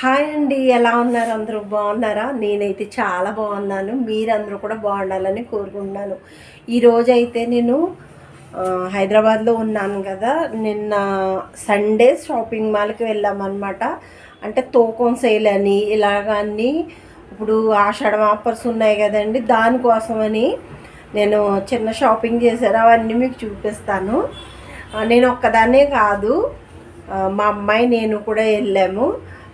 Hi అండి ఎలా ఉన్నారు? అందరూ బాగున్నారా? నేనైతే చాలా బాగున్నాను. మీరందరూ కూడా బాగుండాలని కోరుకుంటున్నాను. ఈరోజు అయితే నేను హైదరాబాద్లో ఉన్నాను కదా. నిన్న సండే షాపింగ్ మాల్కి వెళ్ళామన్నమాట. అంటే తోకం సేల్ అని ఇలాగ ఇప్పుడు ఆషాఢం ఆఫర్స్ ఉన్నాయి కదండి దానికోసమని నేను చిన్న షాపింగ్ చేశారు అవన్నీ మీకు చూపిస్తాను. నేను ఒక్కదాన్నే కాదు. మా అమ్మాయి నేను కూడా వెళ్ళాము.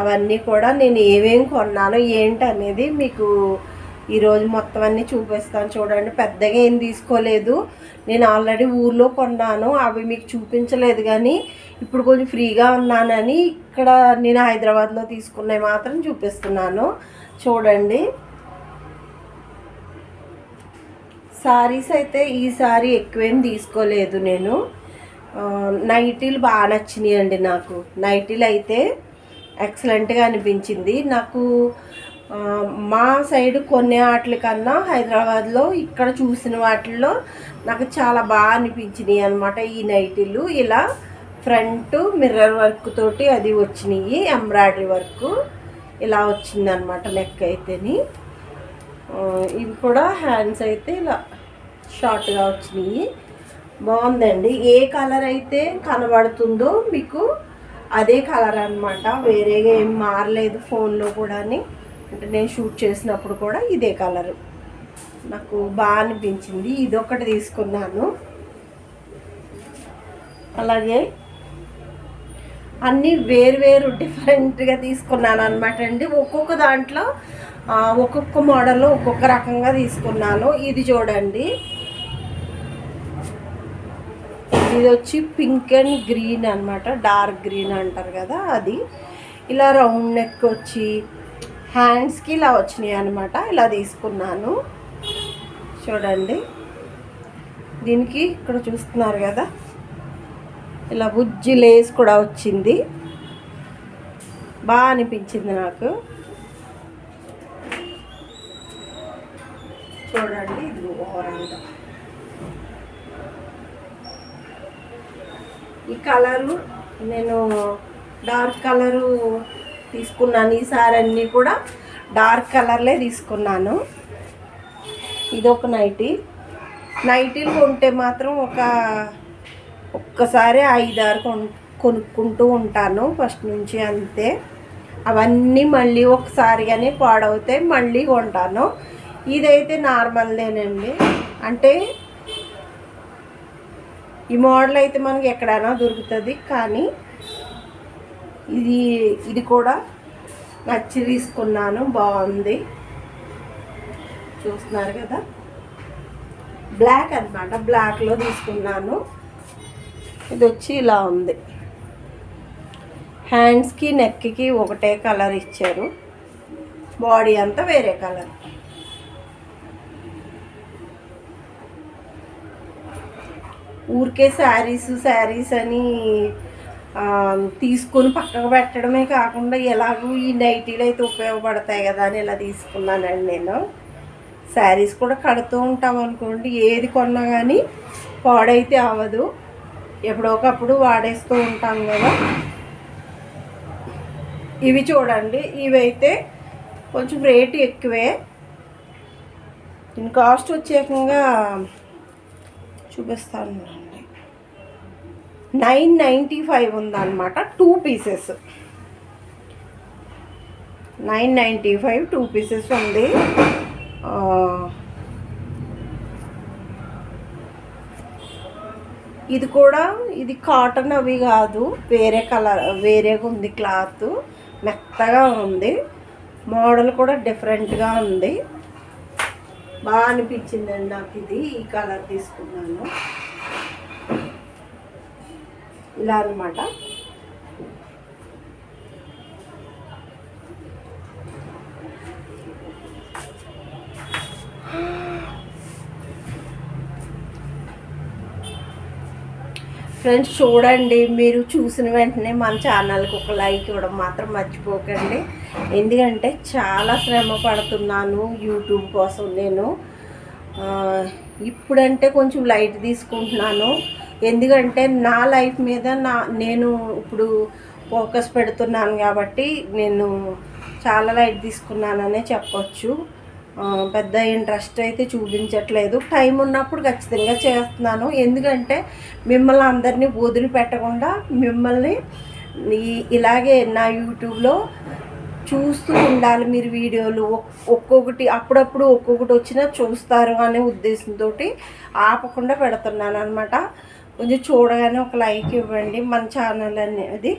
అవన్నీ కూడా నేను ఏమేమి కొన్నాను ఏంటి అనేది మీకు ఈరోజు మొత్తం అన్నీ చూపిస్తాను. చూడండి పెద్దగా ఏం తీసుకోలేదు. నేను ఆల్రెడీ ఊర్లో కొన్నాను. అవి మీకు చూపించలేదు కానీ ఇప్పుడు కొంచెం ఫ్రీగా ఉన్నానని ఇక్కడ నేను హైదరాబాద్లో తీసుకున్నవి మాత్రం చూపిస్తున్నాను. చూడండి. సారీస్ అయితే ఈసారి ఎక్కువేం తీసుకోలేదు నేను. నైటీలు బాగా నచ్చినాయి అండి నాకు. నైటీలు అయితే ఎక్సలెంట్గా అనిపించింది. నాకు మా సైడ్ కొన్ని వాటి కన్నా హైదరాబాద్లో ఇక్కడ చూసిన వాటిల్లో నాకు చాలా బాగా అనిపించినాయి అనమాట ఈ నైటీలు. ఇలా ఫ్రంట్ మిర్రర్ వర్క్ తోటి అది వచ్చినాయి ఎంబ్రాయిడరీ వర్క్ ఇలా వచ్చిందనమాట నెక్ అయితేని. ఇవి కూడా హ్యాండ్స్ అయితే ఇలా షార్ట్గా వచ్చినాయి. బాగుందండి. ఏ కలర్ అయితే కనబడుతుందో మీకు అదే కలర్ అనమాట వేరేగా ఏం మారలేదు ఫోన్లో కూడా అంటే నేను షూట్ చేసినప్పుడు కూడా ఇదే కలర్. నాకు బాగా అనిపించింది. ఇదొకటి తీసుకున్నాను. అలాగే అన్నీ వేరు వేరు డిఫరెంట్గా తీసుకున్నాను అనమాట అండి. ఒక్కొక్క దాంట్లో ఒక్కొక్క మోడల్లో ఒక్కొక్క రకంగా తీసుకున్నాను. ఇది చూడండి. ఇది వచ్చి పింక్ అండ్ గ్రీన్ అన్నమాట. డార్క్ గ్రీన్ అంటారు కదా అది. ఇలా రౌండ్ నెక్ వచ్చి హ్యాండ్స్కి ఇలా వచ్చినాయి అనమాట ఇలా తీసుకున్నాను. చూడండి. దీనికి ఇక్కడ చూస్తున్నారు కదా. ఇలా బుజ్జి లేస్ కూడా వచ్చింది. బాగా అనిపించింది నాకు. చూడండి ఇది ఓవరాల్గా ఈ కలరు నేను డార్క్ కలరు తీసుకున్నాను. ఈసారి అన్నీ కూడా డార్క్ కలర్లే తీసుకున్నాను. ఇది ఒక నైటీ. నైటీలు కొంటే మాత్రం ఒక ఒక్కసారి ఐదారు కొను కొనుక్కుంటూ ఉంటాను ఫస్ట్ నుంచి అంతే. అవన్నీ మళ్ళీ ఒకసారిగానే పాడవుతాయి మళ్ళీ కొంటాను. ఇదైతే నార్మల్దేనండి. అంటే ఈ మోడల్ అయితే మనకి ఎక్కడైనా దొరుకుతుంది కానీ ఇది ఇది కూడా నచ్చి తీసుకున్నాను బాగుంది. చూస్తున్నారు కదా? బ్లాక్ అనమాట బ్లాక్లో తీసుకున్నాను. ఇది వచ్చి ఇలా ఉంది. హ్యాండ్స్కి నెక్కి ఒకటే కలర్ ఇచ్చారు. బాడీ అంతా వేరే కలర్. ఊరికే శారీస్ శారీస్ అని తీసుకొని పక్కకు పెట్టడమే కాకుండా ఎలాగూ ఈ నైటీలు అయితే ఉపయోగపడతాయి కదా అని ఇలా తీసుకున్నానండి నేను. శారీస్ కూడా కడుతూ ఉంటాం అనుకోండి ఏది కొన్నా కానీ పాడైతే అవ్వదు. ఎప్పుడోకప్పుడు వాడేస్తూ ఉంటాం కదా. ఇవి చూడండి ఇవైతే కొంచెం రేటు ఎక్కువే. దీని కాస్ట్ వచ్చేకంగా చూపిస్తాను. నైన్ నైంటీ ఫైవ్ ఉందన్నమాట two pieces nine ninety five two pieces ఉంది. ఇది కూడా ఇది కాటన్ అవి కాదు వేరే కలర్ వేరేగా ఉంది క్లాత్ మెత్తగా ఉంది. మోడల్ కూడా డిఫరెంట్గా ఉంది. బాగా అనిపించిందండి నాకు ఇది ఈ కలర్ తీసుకున్నాను. ఇలా అనమాట ఫ్రెండ్స్ చూడండి మీరు చూసిన వెంటనే మన ఛానల్కి ఒక లైక్ ఇవ్వడం మాత్రం మర్చిపోకండి. ఎందుకంటే చాలా శ్రమ పడుతున్నాను యూట్యూబ్ కోసం నేను. ఇప్పుడంటే కొంచెం లైట్ తీసుకుంటున్నాను. ఎందుకంటే నా లైఫ్ మీద నా నేను ఇప్పుడు ఫోకస్ పెడుతున్నాను కాబట్టి నేను చాలా లైట్ తీసుకున్నాననే చెప్పొచ్చు. పెద్ద ఇంట్రెస్ట్ అయితే చూపించట్లేదు. టైం ఉన్నప్పుడు ఖచ్చితంగా చేస్తున్నాను. ఎందుకంటే మిమ్మల్ని అందరినీ వదిలిపెట్టకుండా మిమ్మల్ని ఈ- ఇలాగే నా యూట్యూబ్లో చూస్తూ ఉండాలి మీరు వీడియోలు. ఒక్కొక్కటి అప్పుడప్పుడు ఒక్కొక్కటి వచ్చినా చూస్తారు అనే ఉద్దేశంతో ఆపకుండా పెడుతున్నాను అనమాట కొంచెం చూడగానే ఒక లైక్ ఇవ్వండి మన ఛానల్ అనేది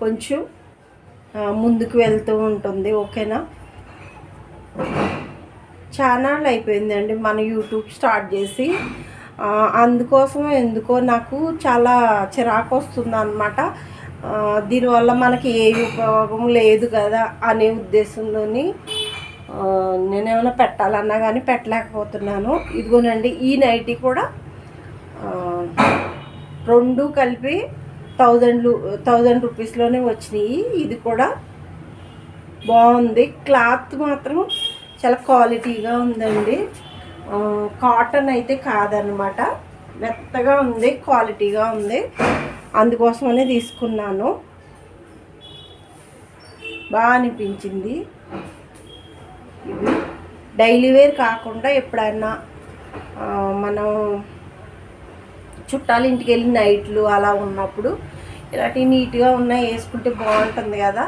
కొంచెం ముందుకు వెళ్తూ ఉంటుంది ఓకేనా? ఛానల్ అయిపోయిందండి మన యూట్యూబ్ స్టార్ట్ చేసి. అందుకోసం ఎందుకో నాకు చాలా చిరాకు వస్తుంది అనమాట దీనివల్ల మనకి ఏ ఉపయోగం లేదు కదా అనే ఉద్దేశంలోని నేను నేనేమైనా పెట్టాలన్నా కానీ పెట్టలేకపోతున్నాను. ఇదిగోనండి ఈ నైటీ కూడా రెండు కలిపి థౌజండ్ థౌజండ్ రూపీస్లోనే వచ్చినాయి. ఇది కూడా బాగుంది. క్లాత్ మాత్రం చాలా క్వాలిటీగా ఉందండి. కాటన్ అయితే కాదనమాట మెత్తగా ఉంది క్వాలిటీగా ఉంది. అందుకోసమనే తీసుకున్నాను. బాగా అనిపించింది. ఇవి డైలీ వేర్ కాకుండా ఎప్పుడైనా మనం చుట్టాలు ఇంటికి వెళ్ళి నైట్లు అలా ఉన్నప్పుడు ఇలాంటి నీట్గా ఉన్నాయి వేసుకుంటే బాగుంటుంది కదా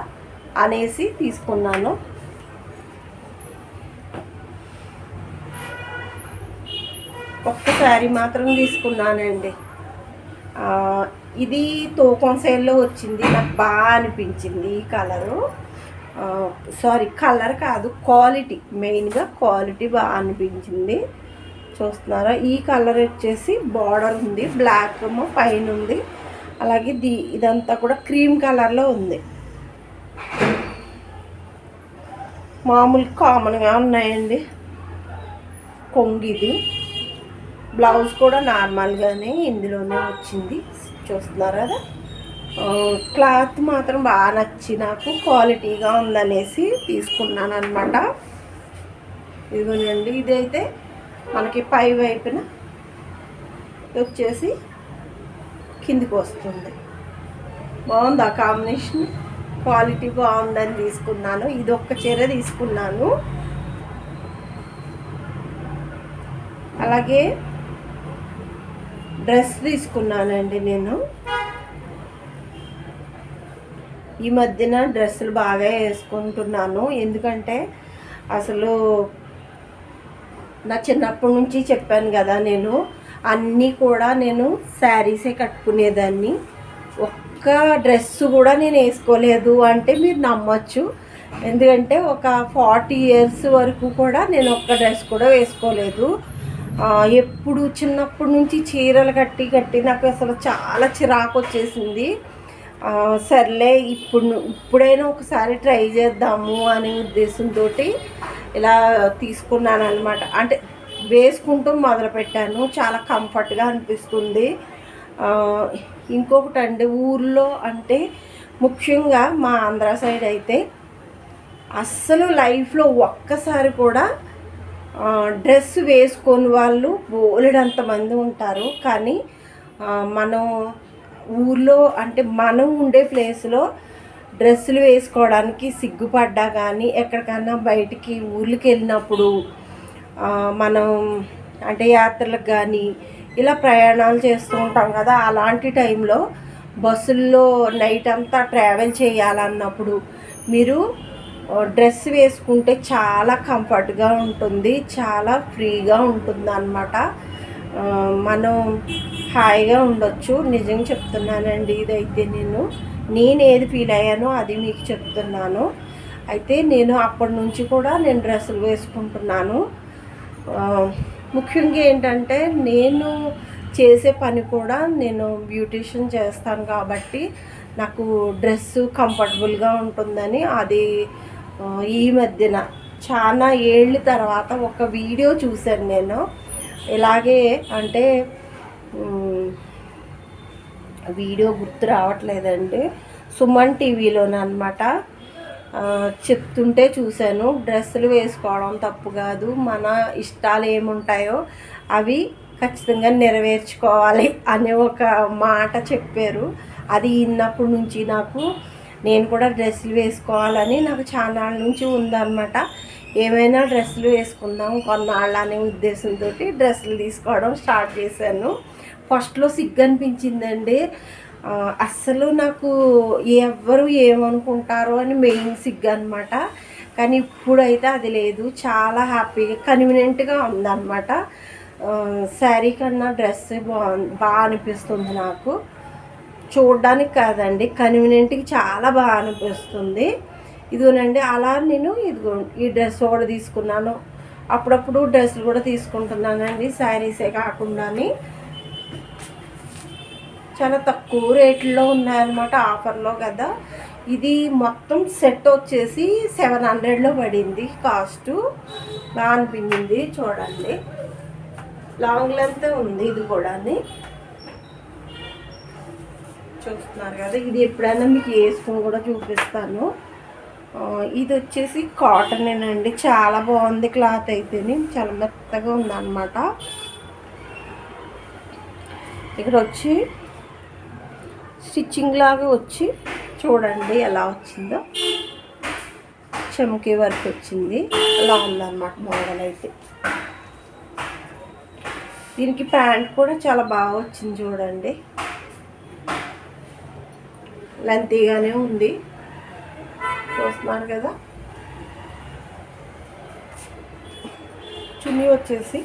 అనేసి తీసుకున్నాను. ఒక్క శారీ మాత్రం తీసుకున్నానండి. ఇది తూకం సైడ్లో వచ్చింది. నాకు బాగా అనిపించింది ఈ కలరు. సారీ కలర్ కాదు క్వాలిటీ. మెయిన్గా క్వాలిటీ బాగా అనిపించింది. చూస్తున్నారా? ఈ కలర్ వచ్చేసి బార్డర్ ఉంది బ్లాక్ ఏమో పైన ఉంది. అలాగే ది ఇదంతా కూడా క్రీమ్ కలర్లో ఉంది. మామూలు కామన్గా ఉన్నాయండి. కొంగిది. బ్లౌజ్ కూడా నార్మల్గానే ఇందులోనే వచ్చింది. చూస్తున్నారు కదా క్లాత్ మాత్రం బాగా నచ్చి నాకు క్వాలిటీగా ఉందనేసి తీసుకున్నాను అనమాట ఇదిగోనండి ఇదైతే మనకి పై వైపున వచ్చేసి కిందికి వస్తుంది. బాగుంది ఆ కాంబినేషన్ క్వాలిటీ బాగుందని తీసుకున్నాను. ఇది ఒక్క చీర తీసుకున్నాను. అలాగే డ్రెస్ తీసుకున్నానండి నేను. ఈ మధ్యన డ్రెస్సులు బాగా వేసుకుంటున్నాను. ఎందుకంటే అసలు నా చిన్నప్పటి నుంచి చెప్పాను కదా నేను అన్నీ కూడా నేను శారీసే కట్టుకునేదాన్ని. ఒక్క డ్రెస్ కూడా నేను వేసుకోలేదు అంటే మీరు నమ్మచ్చు. ఎందుకంటే ఒక ఫార్టీ ఇయర్స్ వరకు కూడా నేను ఒక్క డ్రెస్ కూడా వేసుకోలేదు. ఎప్పుడు చిన్నప్పటి నుంచి చీరలు కట్టి కట్టి నాకు అసలు చాలా చిరాకు వచ్చేసింది. సర్లే ఇప్పుడు ఇప్పుడైనా ఒకసారి ట్రై చేద్దాము అనే ఉద్దేశంతో ఇలా తీసుకున్నాను అనమాట అంటే వేసుకుంటూ మొదలుపెట్టాను. చాలా కంఫర్ట్గా అనిపిస్తుంది. ఇంకొకటి అండి ఊర్లో అంటే ముఖ్యంగా మా ఆంధ్ర సైడ్ అయితే అస్సలు లైఫ్లో ఒక్కసారి కూడా డ్రెస్ వేసుకొని వాళ్ళు బోలెడంత మంది ఉంటారు. కానీ మనం ఊర్లో అంటే మనం ఉండే ప్లేస్లో డ్రెస్సులు వేసుకోవడానికి సిగ్గుపడ్డా కానీ ఎక్కడికన్నా బయటికి ఊర్లకి వెళ్ళినప్పుడు మనం అంటే యాత్రలకు కానీ ఇలా ప్రయాణాలు చేస్తూ ఉంటాం కదా. అలాంటి టైంలో బస్సుల్లో నైట్ అంతా ట్రావెల్ చేయాలన్నప్పుడు మీరు డ్రెస్ వేసుకుంటే చాలా కంఫర్ట్గా ఉంటుంది చాలా ఫ్రీగా ఉంటుంది అనమాట మనం హాయిగా ఉండొచ్చు. నిజంగా చెప్తున్నానండి ఇదైతే నేను. నేను ఏది ఫీల్ అయ్యానో అది మీకు చెప్తున్నాను. అయితే నేను అప్పటి నుంచి కూడా నేను డ్రెస్సులు వేసుకుంటున్నాను. ముఖ్యంగా ఏంటంటే నేను చేసే పని కూడా నేను బ్యూటిషియన్ చేస్తాను కాబట్టి నాకు డ్రెస్ కంఫర్టబుల్గా ఉంటుందని అది ఈ మధ్యన చాలా ఏళ్ళ తర్వాత ఒక వీడియో చూశాను నేను. ఇలాగే అంటే వీడియో గుర్తు రావట్లేదండి. సుమన్ టీవీలోనమాట చెప్తుంటే చూశాను. డ్రెస్సులు వేసుకోవడం తప్పు కాదు. మన ఇష్టాలు ఏముంటాయో అవి ఖచ్చితంగా నెరవేర్చుకోవాలి అనే ఒక మాట చెప్పారు. అది విన్నప్పటి నుంచి నాకు నేను కూడా డ్రెస్సులు వేసుకోవాలని నాకు చాలా నుంచి ఉందన్నమాట. ఏమైనా డ్రెస్సులు వేసుకుందాం కొన్నాళ్ళు అనే ఉద్దేశంతో డ్రెస్సులు తీసుకోవడం స్టార్ట్ చేశాను. ఫస్ట్లో సిగ్గు అనిపించిందండి అస్సలు నాకు ఎవ్వరు ఏమనుకుంటారు అని మెయిన్ సిగ్గు అనమాట కానీ ఇప్పుడైతే అది లేదు. చాలా హ్యాపీగా కన్వీనియంట్గా ఉందన్నమాట శారీ కన్నా డ్రెస్ బాగుంది బాగా అనిపిస్తుంది నాకు. చూడడానికి కాదండి కన్వీనియంట్కి చాలా బాగా అనిపిస్తుంది. ఇదిగోనండి అలా నేను ఇదిగో ఈ డ్రెస్ కూడా తీసుకున్నాను. అప్పుడప్పుడు డ్రెస్సులు కూడా తీసుకుంటున్నానండి శారీసే కాకుండాని. చాలా తక్కువ రేట్లో ఉన్నాయన్నమాట ఆఫర్లో కదా. ఇది మొత్తం సెట్ వచ్చేసి సెవెన్ హండ్రెడ్లో పడింది కాస్ట్. బాగా అనిపించింది చూడండి. లాంగ్ లెంత్ ఉంది ఇది కూడా చూస్తున్నారు కదా ఇది ఎప్పుడైనా మీకు వేసుకుని కూడా చూపిస్తాను. ఇది వచ్చేసి కాటనేనండి. చాలా బాగుంది క్లాత్ అయితేని. చాలా మెత్తగా ఉందన్నమాట. ఇక్కడ వచ్చి స్టిచ్చింగ్ లాగా వచ్చి చూడండి ఎలా వచ్చిందో. చెమకి వర్క్ వచ్చింది. అలా ఉందన్నమాట మోడల్ అయితే. దీనికి ప్యాంట్ కూడా చాలా బాగా వచ్చింది చూడండి. లెంతీగానే ఉంది. చూస్తున్నారు కదా. చున్నీ వచ్చేసి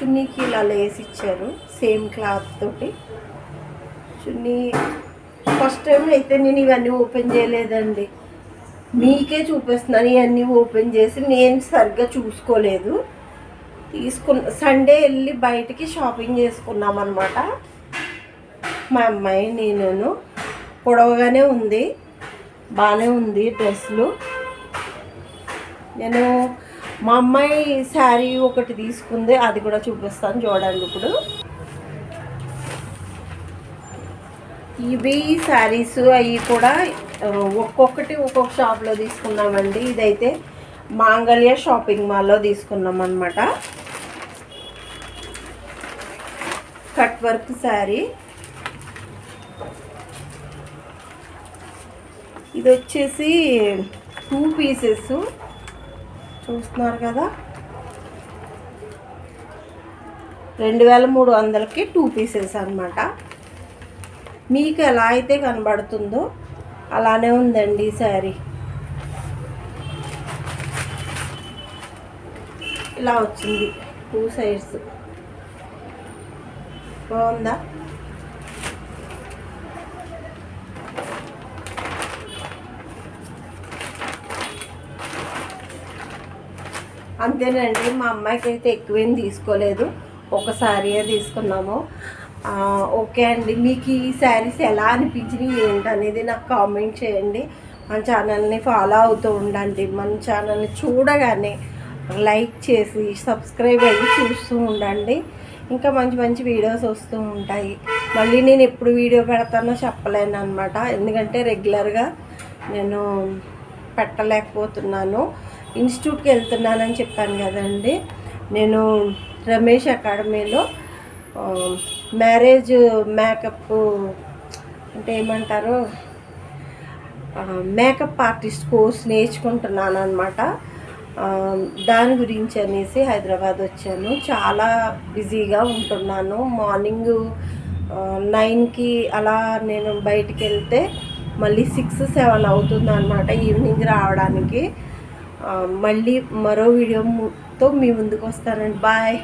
చున్నీకి ఇలా లేస్ ఇచ్చారు సేమ్ క్లాత్ తోటి. చున్నీ ఫస్ట్ టైం అయితే నేను ఇవన్నీ ఓపెన్ చేయలేదండి. మీకే చూపిస్తున్నాను ఇవన్నీ ఓపెన్ చేసి నేను సరిగ్గా చూసుకోలేదు. తీసుకున్న సండే వెళ్ళి బయటికి షాపింగ్ చేసుకున్నాం అనమాట మా అమ్మాయి నేను పొడవగానే ఉంది బాగానే ఉంది డ్రెస్సులు. నేను మా అమ్మాయి శారీ ఒకటి తీసుకుంది అది కూడా చూపిస్తాను చూడండి ఇప్పుడు. ఇవి శారీస్ అవి కూడా ఒక్కొక్కటి ఒక్కొక్క షాప్లో తీసుకున్నామండి. ఇదైతే మాంగళ్య షాపింగ్ మాల్లో తీసుకున్నాం అనమాట కట్ వర్క్ శారీ. ఇది వచ్చేసి టూ పీసెస్. చూస్తున్నారు కదా. రెండు వేల మూడు వందలకి టూ పీసెస్ అనమాట మీకు ఎలా అయితే కనబడుతుందో అలానే ఉందండి ఈ శారీ. ఇలా వచ్చింది టూ సైడ్స్ బాగుందా? అంతేనండి మా అమ్మాయికి అయితే ఎక్కువేం తీసుకోలేదు. ఒక శారీయే తీసుకున్నాము. ఓకే అండి. మీకు ఈ శారీస్ ఎలా అనిపించినాయి ఏంటనేది నాకు కామెంట్ చేయండి. మన ఛానల్ని ఫాలో అవుతూ ఉండండి. మన ఛానల్ని చూడగానే లైక్ చేసి సబ్స్క్రైబ్ అయ్యి చూస్తూ ఉండండి. ఇంకా మంచి మంచి వీడియోస్ వస్తూ ఉంటాయి. మళ్ళీ నేను ఎప్పుడు వీడియో పెడతానో చెప్పలేను అనమాట ఎందుకంటే రెగ్యులర్గా నేను పెట్టలేకపోతున్నాను. ఇన్స్టిట్యూట్కి వెళ్తున్నానని చెప్పాను కదండి. నేను రమేష్ అకాడమీలో మ్యారేజ్ మేకప్ అంటే ఏమంటారు? మేకప్ ఆర్టిస్ట్ కోర్స్ నేర్చుకుంటున్నాను అనమాట దాని గురించి అనేసి హైదరాబాద్ వచ్చాను. చాలా బిజీగా ఉంటున్నాను. మార్నింగ్ నైన్కి అలా నేను బయటికి వెళ్తే మళ్ళీ సిక్స్ సెవెన్ అవుతుంది అనమాట ఈవినింగ్ రావడానికి. మళ్ళీ మరో వీడియోతో మీ ముందుకు వస్తానండి. బాయ్.